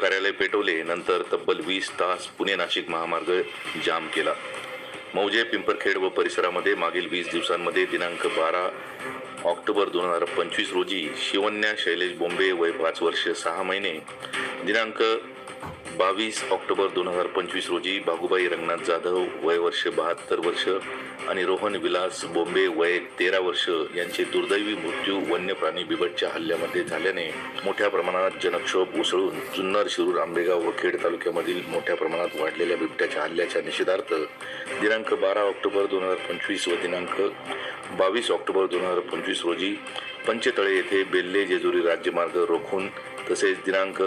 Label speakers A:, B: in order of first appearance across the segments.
A: कार्यालय पेटवले. नंतर तब्बल वीस तास पुणे नाशिक महामार्ग जाम केला. मौजे पिंपरखेड व परिसरामध्ये मागील वीस दिवसांमध्ये दिनांक बारा ऑक्टोबर दोन हजार पंचवीस रोजी शिवन्या शैलेश बोंबे वय पाच वर्ष सहा महिने दिनांक बावीस ऑक्टोबर दोन हजार पंचवीस रोजी बागुबाई रंगनाथ जाधव वय वर्ष बहात्तर वर्ष आणि रोहन विलास बोंबे वय तेरा वर्ष यांचे दुर्दैवी मृत्यू वन्य प्राणी बिबटच्या हल्ल्यामध्ये झाल्याने मोठ्या प्रमाणात जनक्षोभ उसळून जुन्नर शिरूर आंबेगाव व खेड तालुक्यामधील मोठ्या प्रमाणात वाढलेल्या बिबट्याच्या हल्ल्याच्या निषेधार्थ दिनांक बारा ऑक्टोबर दोन हजार पंचवीस व दिनांक बावीस ऑक्टोबर दोन हजार पंचवीस रोजी पंचतळे येथे बेल्ले जेजुरी राज्यमार्ग रोखून तसेच दिनांक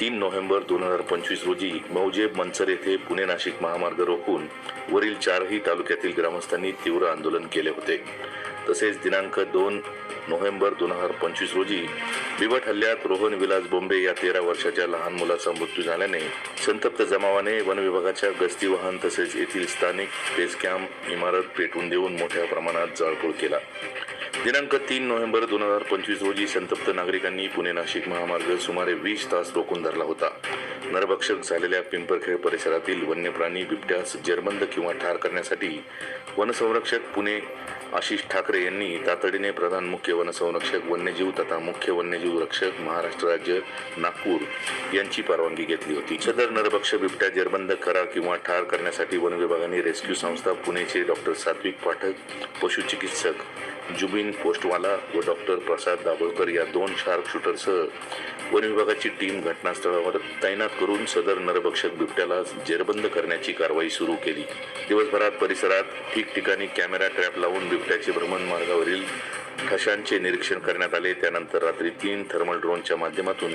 A: तीन नोव्हेंबर दोन हजार पंचवीस रोजी मौजे मनसर येथे पुणे नाशिक महामार्ग रोखून वरील चारही तालुक्यातील ग्रामस्थांनी तीव्र आंदोलन केले होते. तसेच दिनांक दोन नोव्हेंबर दोन हजार पंचवीस रोजी बिबट हल्ल्यात रोहन विलास बोंबे या तेरा वर्षाच्या लहान मुलाचा मृत्यू झाल्याने संतप्त जमावाने वन विभागाच्या गस्ती वाहन तसेच येथील स्थानिक बेस कॅम्प इमारत पेटवून देऊन मोठ्या प्रमाणात जाळपोळ केला. दिनांक तीन नोव्हेंबर दोन हजार पंचवीस रोजी संतप्त नागरिकांनी पुणे नाशिक महामार्ग सुमारे वीस तास रोखून धरला होता. नरभक्षक झालेल्या पिंपरखेड परिसरातील वन्य प्राणी बिबट्यास जरबंद किंवा ठार करण्यासाठी वनसंरक्षक पुणे आशिष ठाकरे यांनी तातडीने प्रधान मुख्य वनसंरक्षक वन्यजीव तथा मुख्य वन्यजीव रक्षक महाराष्ट्र राज्य नागपूर यांची परवानगी घेतली होती. सदर नरभक्ष बिबट्या जरबंद करा किंवा ठार करण्यासाठी वन विभागाने रेस्क्यू संस्था पुणेचे डॉक्टर सात्विक पाठक पशुचिकित्सक जुबिन पोस्टवाला व डॉक्टर प्रसाद दाभोळकर या दोन शार्प शूटरसह वन विभागाची टीम घटनास्थळावर तैनात करून सदर नरभक्षक बिबट्याला जेरबंद करण्याची कारवाई सुरू केली. दिवसभरात परिसरात ठिकठिकाणी कॅमेरा ट्रॅप लावून बिबट्याचे भ्रमण मार्गावरील ठशांचे निरीक्षण करण्यात आले त्यानंतर रात्री तीन थर्मल ड्रोनच्या माध्यमातून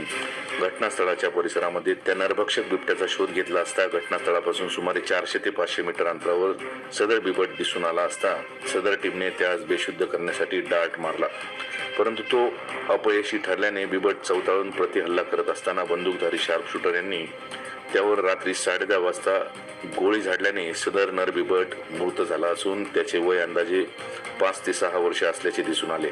A: घटनास्थळाच्या परिसरामध्ये त्या नरभक्षक बिबट्याचा शोध घेतला असता. घटनास्थळापासून सुमारे चारशे ते पाचशे मीटर अंतरावर सदर बिबट दिसून आला असता. सदर टीमने त्यास बेशुद्ध करण्यासाठी डार्ट मारला. परंतु तो अपयशी ठरल्याने बिबट चौताळून प्रतिहल्ला करत असताना बंदूकधारी शार्प शूटर यांनी त्यावर रात्री साडेदहा वाजता गोळी झाडल्याने सदर नर बिबट मृत झाला असून त्याचे वय अंदाजे पाच ते सहा वर्ष असल्याचे दिसून आले.